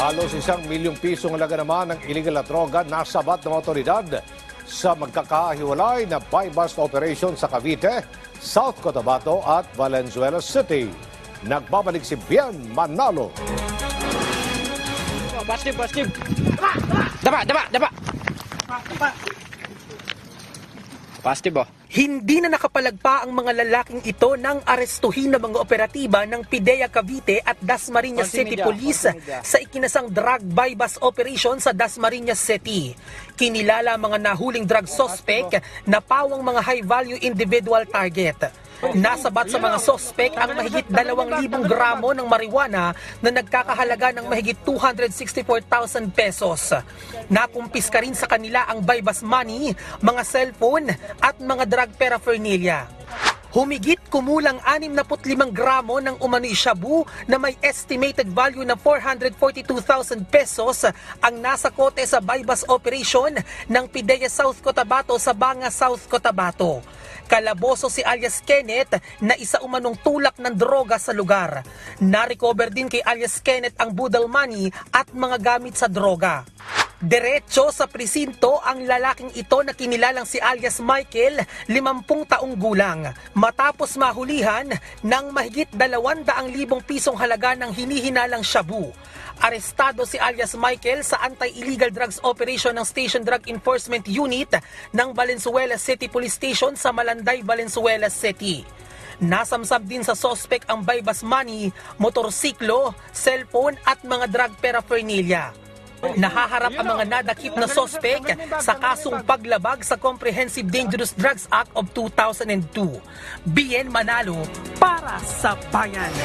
Halos isang milyong pisong halaga naman ng illegal na droga nasabat ng otoridad sa magkakahiwalay na buy-bust operation sa Cavite, South Cotabato at Valenzuela City. Nagbabalik si Bian Manalo. Oh, Positive, positive. Daba, daba, daba. Positive, oh. Hindi na nakapalagpa ang mga lalaking ito ng arestuhin ng mga operatiba ng PIDEA Cavite at Dasmariñas City Police sa ikinasang drug buy-bust operation sa Dasmariñas City. Kinilala mga nahuling drug suspect na pawang mga high-value individual target. Nasabat sa mga sospek ang mahigit 2,000 gramo ng marijuana na nagkakahalaga ng mahigit 264,000 pesos. Nakumpiska rin sa kanila ang buy-bust money, mga cellphone at mga drug paraphernalia. Humigit kumulang 65 gramo ng umano'y shabu na may estimated value na 442,000 pesos ang nasa kote sa buy-bust operation ng PIDEA South Cotabato sa Banga, South Cotabato. Kalaboso si alias Kenneth na isa umanong tulak ng droga sa lugar. Na-recover din kay alias Kenneth ang budal money at mga gamit sa droga. Diretso sa presinto ang lalaking ito na kinilalang si alias Michael, 50 taong gulang, matapos mahulihan ng mahigit 200,000 pisong halaga ng hinihinalang shabu. Arestado si alias Michael sa Anti-Illegal Drugs Operation ng Station Drug Enforcement Unit ng Valenzuela City Police Station sa Malanday, Valenzuela City. Nasamsam din sa sospek ang buy-bust money, motorsiklo, cellphone at mga drug paraphernalia. Nahaharap ang mga nadakip na sospek sa kasong paglabag sa Comprehensive Dangerous Drugs Act of 2002. BN Manalo para sa bayan.